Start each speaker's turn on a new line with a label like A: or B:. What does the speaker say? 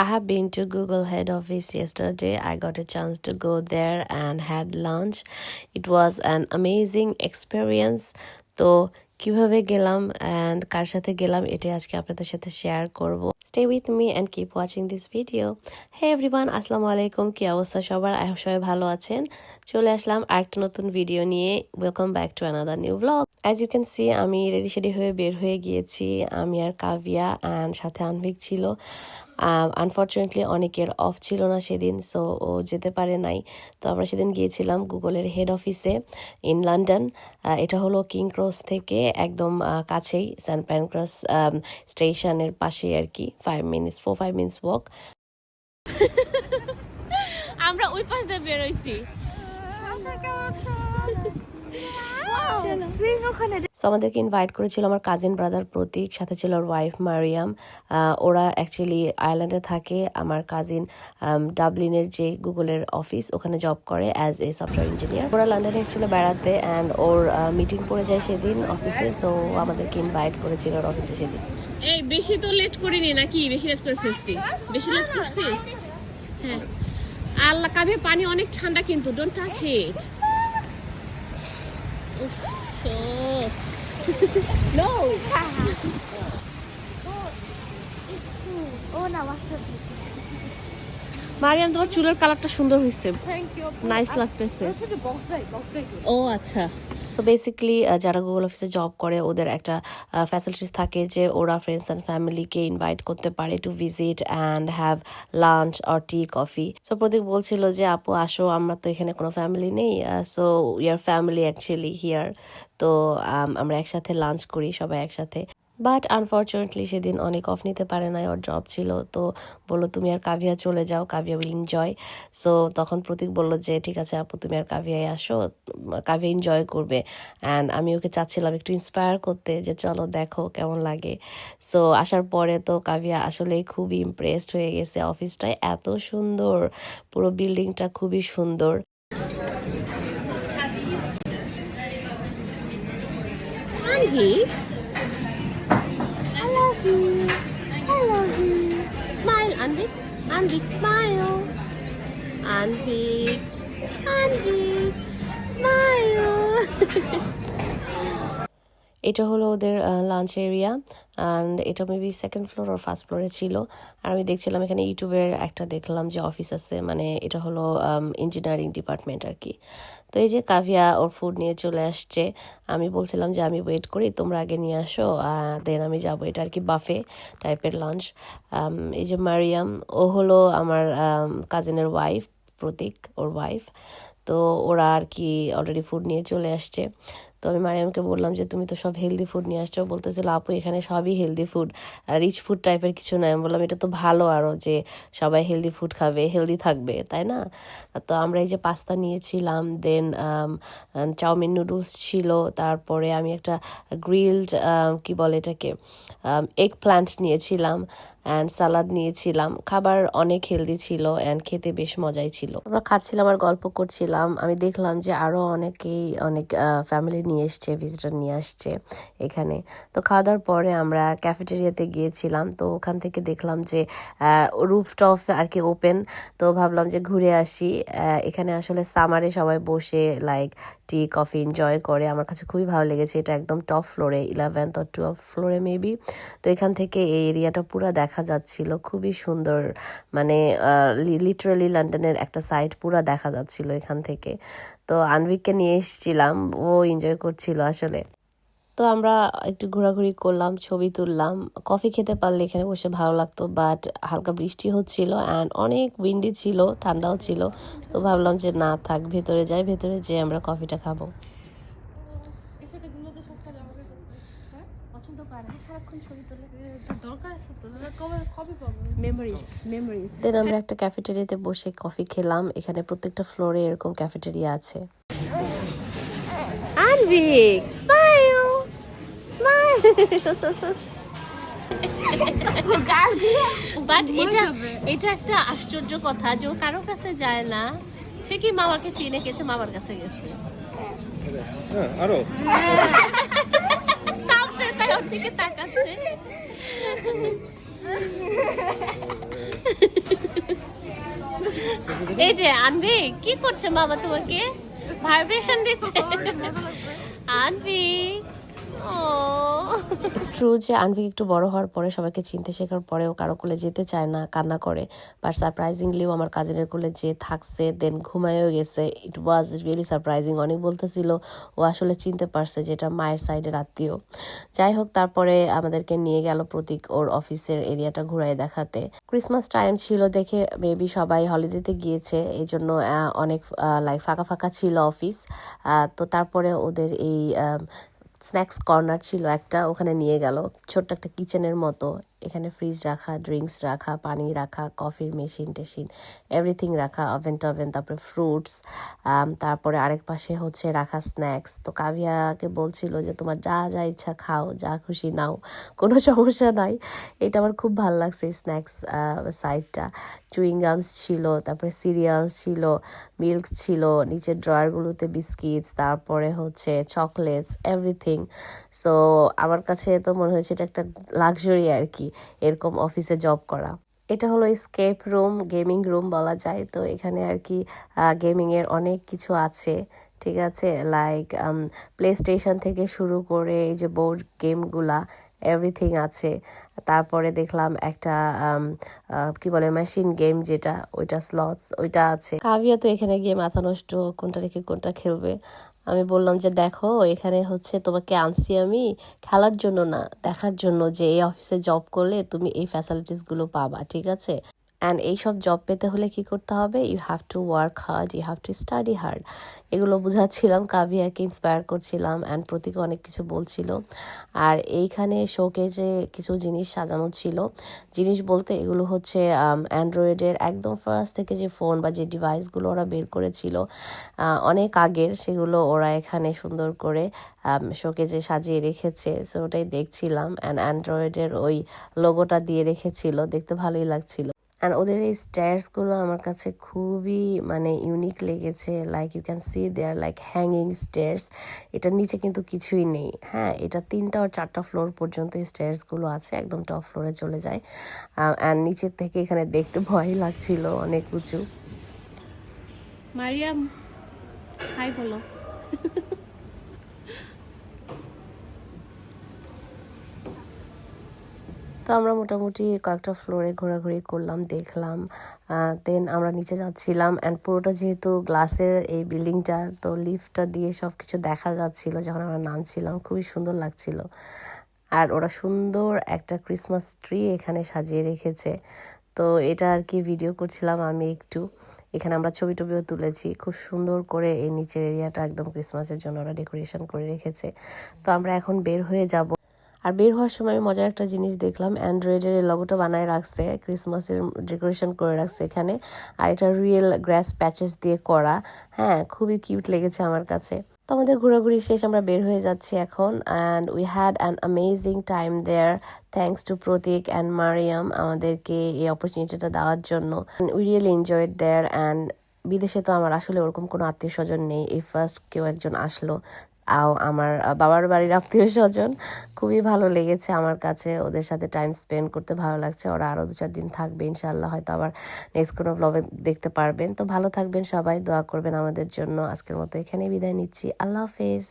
A: I have been to Google head office yesterday. I got a chance to go there and had lunch. It was an amazing experience. তো কীভাবে গেলাম and কার সাথে গেলাম, এটাই আজকে আপনাদের সাথে শেয়ার করব। Stay with me and keep watching this video hey everyone আসসালামু আলাইকুম। কি অবস্থা সবার? সবাই ভালো আছেন। চলে আসলাম আরেকটা নতুন ভিডিও নিয়ে। Welcome back to another new blog as you can see আমি রেডি সেডি হয়ে বের হয়ে গিয়েছি। আমি আর কাভিয়া অ্যান্ড সাথে আনভিক ছিল। আনফর্চুনেটলি অনেকের অফ ছিল না সেদিন সো ও যেতে পারে নাই। তো আমরা সেদিন গিয়েছিলাম গুগলের হেড অফিসে ইন লন্ডন এটা হলো কিং ক্রস থেকে একদম কাছেই সেন্ট প্যানক্রস স্টেশনের পাশে আর কি five minutes four five minutes walk
B: আমরা ওই পাশ দিয়ে বেরোইছি
A: সো আমাদেরকে ইনভাইট করেছিল আমার কাজিন ব্রাদার প্রতীক, সাথে ছিল ওর ওয়াইফ মারিয়াম ওরা অ্যাকচুয়ালি আয়ারল্যান্ডে থাকে। আমার কাজিন ডাবলিনের যে গুগলের অফিস ওখানে জব করে অ্যাজ এ সফটওয়্যার ইঞ্জিনিয়ার ওরা লন্ডনে এসেছিল বেড়াতে অ্যান্ড ওর মিটিং পড়ে যায় সেদিন অফিসে সো আমাদেরকে ইনভাইট করেছিল ওর অফিসে সেদিন।
B: এই, বেশি তো লেট করিনি নাকি? বেশি লেট করে ফেলছি। বেশি লেট করছি? হ্যাঁ। আল্লাহ কাবে পানি অনেক ঠান্ডা কিন্তু ডোন্ট টাচ ইট নো
C: ও না
B: মারিয়াম তোমার চুলের কালারটা সুন্দর হয়েছে. নাইস লাগতেছে. ও আচ্ছা।
A: সো বেসিক্যালি যারা গুগল অফিসে জব করে ওদের একটা ফ্যাসিলিটিস থাকে যে ওরা ফ্রেন্ডস অ্যান্ড ফ্যামিলিকে ইনভাইট করতে পারে to visit and have lunch or tea coffee so Pradeep বলছিল যে আপু আসো আমরা তো এখানে কোনো ফ্যামিলি নেই so yeah family actually here তো আমরা একসাথে লাঞ্চ করি সবাই একসাথে। বাট আনফর্চুনেটলি সেদিন অনেক অফ নিতে পারে নাই, ওর জব ছিল। তো বলল, তুমি আর কাভিয়া চলে যাও, কাভিয়া উইল এনজয় সো তখন প্রতীক বলল যে, ঠিক আছে আপু, তুমি আর কাভিয়ায় আসো, কাভিয়া এনজয় করবে। অ্যান্ড আমি ওকে চাচ্ছিলাম একটু ইন্সপায়ার করতে যে, চলো দেখো কেমন লাগে। সো আসার পরে তো কাভিয়া আসলেই খুবই ইমপ্রেসড হয়ে গেছে অফিসটায় এত সুন্দর, পুরো বিল্ডিংটা খুবই সুন্দর।
B: Anvi smile Anvik Anvik smile Anvik Anvik smile
A: এটা হলো ওদের লাঞ্চ এরিয়া অ্যান্ড এটা মেবি সেকেন্ড ফ্লোর আর ফার্স্ট ফ্লোরে ছিল। আর আমি দেখছিলাম এখানে ইউটিউবের একটা দেখলাম যে অফিস আছে মানে এটা হলো ইঞ্জিনিয়ারিং ডিপার্টমেন্ট আর কি। তো এই যে কাভিয়া ওর ফুড নিয়ে চলে আসছে, আমি বলছিলাম যে আমি ওয়েট করি, তোমরা আগে নিয়ে আসো দেন আমি যাব। এটা আর কি বাফে টাইপের লাঞ্চ এই যে মারিয়াম, ও হলো আমার কাজিনের ওয়াইফ প্রতীক ওর ওয়াইফ তো ওরা আর কি অলরেডি ফুড নিয়ে চলে আসছে। তো আমি মারিয়ামকে বললাম যে, তুমি তো সব হেলদি ফুড নিয়ে আসছো। বলতেছিল, আপু, এখানে সবই হেলদি ফুড আর রিচ ফুড টাইপের কিছু নয় আমি বললাম, এটা তো ভালো আরও যে, সবাই হেলদি ফুড খাবে হেলদি থাকবে, তাই না? তো আমরা এই যে পাস্তা নিয়েছিলাম দেন চাউমিন নুডলস ছিল, তারপরে আমি একটা গ্রিলড কি বলে এটাকে এগ প্ল্যান্ট নিয়েছিলাম। অ্যান্ড সালাদ নিয়েছিলাম। খাবার অনেক হেলদি ছিল অ্যান্ড খেতে বেশ মজাই ছিল। আমরা খাচ্ছিলাম আর গল্প করছিলাম। আমি দেখলাম যে আরও অনেকেই অনেক ফ্যামিলি নিয়ে এসছে ভিজিটর নিয়ে আসছে এখানে। তো খাওয়া দাওয়ার পরে আমরা ক্যাফেটেরিয়াতে গিয়েছিলাম। তো ওখান থেকে দেখলাম যে রুফটপ আর কি ওপেন তো ভাবলাম যে ঘুরে আসি। এখানে আসলে সামারে সবাই বসে লাইক টি কফি এনজয় করে। আমার কাছে খুবই ভালো লেগেছে। এটা একদম টপ ফ্লোরে ইলেভেন্থ অর টুয়েলভ ফ্লোরে মেবি তো এখান থেকে এই এরিয়াটা পুরো দেখা যাচ্ছিল। খুবই সুন্দর মানে লিটারালি লন্ডনের একটা সাইড পুরো দেখা যাচ্ছিল এখান থেকে। তো আনভিককে নিয়ে এসেছিলাম, ও এনজয় করছিল আসলে। তো আমরা একটু ঘোরাঘুরি করলাম, ছবি তুললাম। কফি খেতে পারলে এখানে বসে ভালো লাগতো বাট হালকা বৃষ্টি হচ্ছিল অ্যান্ড অনেক উইন্ডি ছিল, ঠান্ডাও ছিল। তো ভাবলাম যে না, থাক, ভেতরে যাই, ভেতরে যেয়ে আমরা কফিটা খাব
C: এসে এগুলোতে সব কাজ আমাকে করতে হ্যাঁ পছন্দ করে না সারাক্ষণ ছবি তোলে দরকার আছে তো দাদা কবে কবে পাবো
B: মেমোরিজ মেমোরিজ
A: দেন আমরা একটা ক্যাফেটেরিয়াতে বসে কফি খেলাম এখানে প্রত্যেকটা ফ্লোরে এরকম ক্যাফেটেরিয়া আছে।
B: স্মাইল বাট এটা এটা একটা আশ্চর্য কথা যে ও কারও কাছে যায় না সে কি মামাকে চিনে গেছে? মামার কাছে গেছে।
D: হ্যাঁ
B: আরও। দিকে তাকাচ্ছে। এই যে আনবি কি করছে বাবা তোমাকে? ভাইব্রেশন দিচ্ছে। আনবি ও।
A: ইটস ট্রু যে আনভিক একটু বড় হওয়ার পরে সবাইকে চিনতে শেখার পরেও কারও কোলে যেতে চায় না, কান্না করে। বাট সারপ্রাইজিংলিও আমার কাজিনের কোলে যে থাকছে দেন ঘুমায়ও গেছে ইট ওয়াজ রিয়েলি সারপ্রাইজিং অনেক বলতেছিল, ও আসলে চিনতে পারছে যেটা মায়ের সাইডের আত্মীয়। যাই হোক, তারপরে আমাদেরকে নিয়ে গেল প্রতীক ওর অফিসের এরিয়াটা ঘুরাই দেখাতে। ক্রিসমাস টাইম ছিল দেখে মেবি সবাই হলিডেতে গিয়েছে এই জন্য অনেক লাইক ফাঁকা ফাঁকা ছিল অফিস। তো তারপরে ওদের এই স্ন্যাক্স কর্নার ছিল একটা ওখানে নিয়ে গেল। ছোট্ট একটা কিচেনের মতো। এখানে ফ্রিজ রাখা ড্রিঙ্কস রাখা, পানি রাখা কফির মেশিন টেশিন এভরিথিং রাখা ওভেন টভেন তারপরে ফ্রুটস তারপরে আরেক পাশে হচ্ছে রাখা স্ন্যাক্স তো কাভিয়াকে বলছিল যে, তোমার যা যা ইচ্ছা খাও, যা খুশি নাও, কোনো সমস্যা নাই। এটা আমার খুব ভালো লাগছে স্ন্যাক্স সাইডটা চুইং গামস ছিল, তারপরে সিরিয়ালস ছিল মিল্ক ছিল, নিচের ড্রয়ারগুলোতে বিস্কিটস তারপরে হচ্ছে চকলেটস এভরিথিং সো আমার কাছে তো মনে হয়েছে এটা একটা লাক্সারি আর কি। এরকম অফিসে জব করা। এটা হলো স্কেপ রুম গেমিং রুম বলা যায়। তো এখানে আর কি গেমিং এর অনেক কিছু আছে, ঠিক আছে? লাইক প্লে স্টেশন থেকে শুরু করে এই যে বোর্ড গেমগুলা এভরিথিং আছে। তারপরে দেখলাম একটা কি বলে মেশিন গেম যেটা, ওইটা স্লটস ওইটা আছে। কাভিয়া তো এখানে গিয়ে মাথা নষ্ট, কোনটা রেখে কোনটা খেলবে। আমি বললাম যে, দেখো, এখানে হচ্ছে তোমাকে আনছি আমি খেলার জন্য না, দেখার জন্য যে এই অফিসে জব করলে তুমি এই ফ্যাসিলিটিসগুলো পাবা, ঠিক আছে? অ্যান্ড এইসব জব পেতে হলে কি করতে হবে? You have to work hard you have to study hard এগুলো বুঝাচ্ছিলাম, কাভিয়াকে ইন্সপায়ার করছিলাম অ্যান্ড প্রতীক অনেক কিছু বলছিল। আর এইখানে শোকেজে কিছু জিনিস সাজানো ছিল। জিনিস বলতে এগুলো হচ্ছে অ্যান্ড্রয়েডের একদম ফার্স্ট থেকে যে ফোন বা যে ডিভাইসগুলো ওরা বের করেছিল অনেক আগের সেগুলো ওরা এখানে সুন্দর করে শোকেজে সাজিয়ে রেখেছে। সো ওটাই দেখছিলাম। অ্যান্ড অ্যান্ড্রয়েডের ওই লোগোটা দিয়ে রেখেছিল। দেখতে ভালোই লাগছিল। আর ওদের এই স্ট্যার্সগুলো আমার কাছে খুবই মানে ইউনিক লেগেছে। Like you can see there like hanging stairs এটার নিচে কিন্তু কিছুই নেই। হ্যাঁ এটা তিনটা ও চারটা ফ্লোর পর্যন্ত স্টেয়ার্সগুলো আছে। একদম টপ ফ্লোরে চলে যায়। অ্যান্ড নিচের থেকে এখানে দেখতে ভয় লাগছিল, অনেক উঁচু।
B: মারিয়াম হাই বলো।
A: তো আমরা মোটামুটি কয়েকটা ফ্লোরে ঘোরাঘুরি করলাম, দেখলাম দেন আমরা নিচে যাচ্ছিলাম অ্যান্ড পুরোটা যেহেতু গ্লাসের এই বিল্ডিংটা তো লিফটটা দিয়ে সব কিছু দেখা যাচ্ছিল যখন আমরা নামছিলাম, খুবই সুন্দর লাগছিল। আর ওরা সুন্দর একটা ক্রিসমাস ট্রি এখানে সাজিয়ে রেখেছে। তো এটা আর কি ভিডিও করছিলাম আমি একটু। এখানে আমরা ছবি টবিও তুলেছি, খুব সুন্দর করে এই নিচের এরিয়াটা একদম ক্রিসমাসের জন্য ওরা ডেকোরেশন করে রেখেছে। তো আমরা এখন বের হয়ে যাব। আর বের হওয়ার সময় আমি মজার একটা জিনিস দেখলাম, অ্যান্ড্রয়েডের এই লগোটা বানায় রাখছে ক্রিসমাসের ডেকোরেশন করে রাখছে এখানে। আর এটা রিয়েল গ্রাস প্যাচেস দিয়ে করা। হ্যাঁ খুবই কিউট লেগেছে আমার কাছে। তো আমাদের ঘোরাঘুরি শেষ, আমরা বের হয়ে যাচ্ছি এখন। And we had an amazing time there thanks to Pratik and Mariam আমাদেরকে এই অপরচুনিটিটা দেওয়ার জন্য। We real enjoyed there and বিদেশে তো আমার আসলে ওরকম কোনো আত্মীয় স্বজন নেই। এই ফার্স্ট কেউ একজন আসলো। আমার বাবার বাড়ির আত্মীয় স্বজন। খুবই ভালো লেগেছে আমার কাছে। ওদের সাথে টাইম স্পেন্ড করতে ভালো লাগছে। ওরা আরও দু চার দিন থাকবে ইনশাল্লাহ হয়তো আবার নেক্সট কোনো ব্লগে দেখতে পারবেন। তো ভালো থাকবেন সবাই, দোয়া করবেন আমাদের জন্য। আজকের মতো এখানেই বিদায় নিচ্ছি। আল্লাহ হাফেজ।